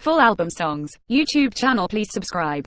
Full album songs. YouTube channel please subscribe.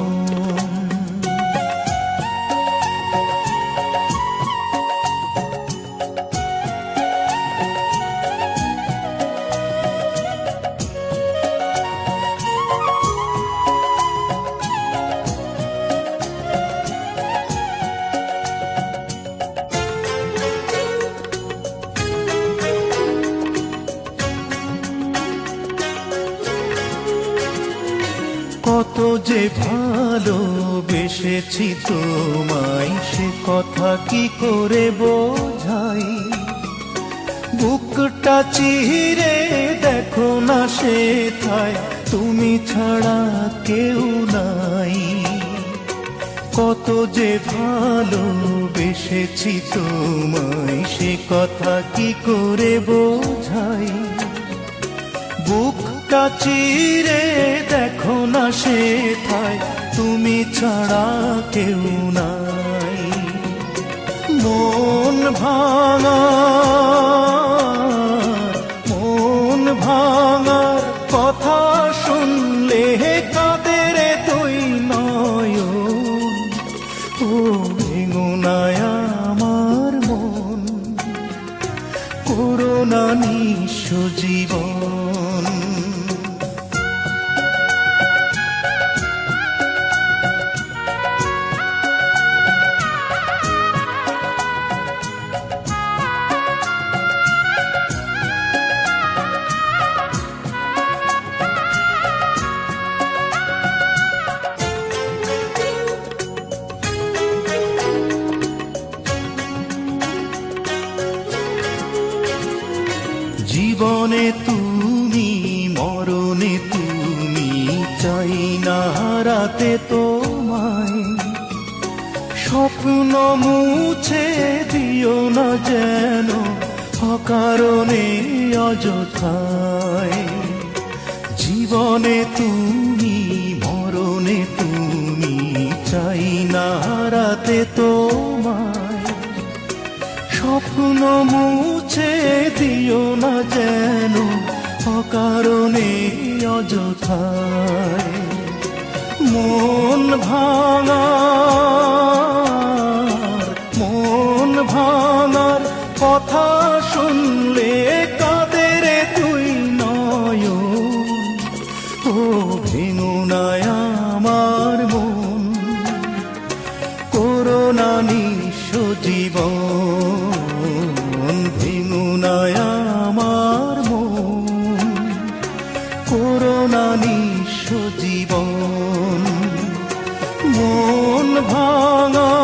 যে ভালোবেসেছি তোমায়, সে কথা কি করে বোঝাই? বুকটা চিরে দেখো না সে থায় তুমি ছাড়া কেউ নাই। কত যে ভালোবেসেছি তোমায়, সে কথা কি করে বোঝাই? বুকটা চিরে দেখো না সে থায় তুমি ছাড়া কেউ নাই। মন ভাঙা, মন ভাঙার কথা শুনলে কাদের তুই নয় ও ভেঙুনায় আমার মন করোনা নিঃস্ব জীবন। জীবনে তুমি, মরণে তুমি চাই না হারাতে তোমায়। স্বপ্ন মুছে দিও না যেন অকারণে অযথায়। জীবনে তুমি, মরণে তুমি চাই না হারাতে তোমায়। স্বপ্ন মুছে দিও না যেন, অকারণে অযথায় মন ভাঙার মন ভাঙার কথা শুনলে কাদের তুই নয় ও ভেঙুনায় আমার মন, করোনা নিঃস্ব জীবন করোনা জীবন। মন ভাঙা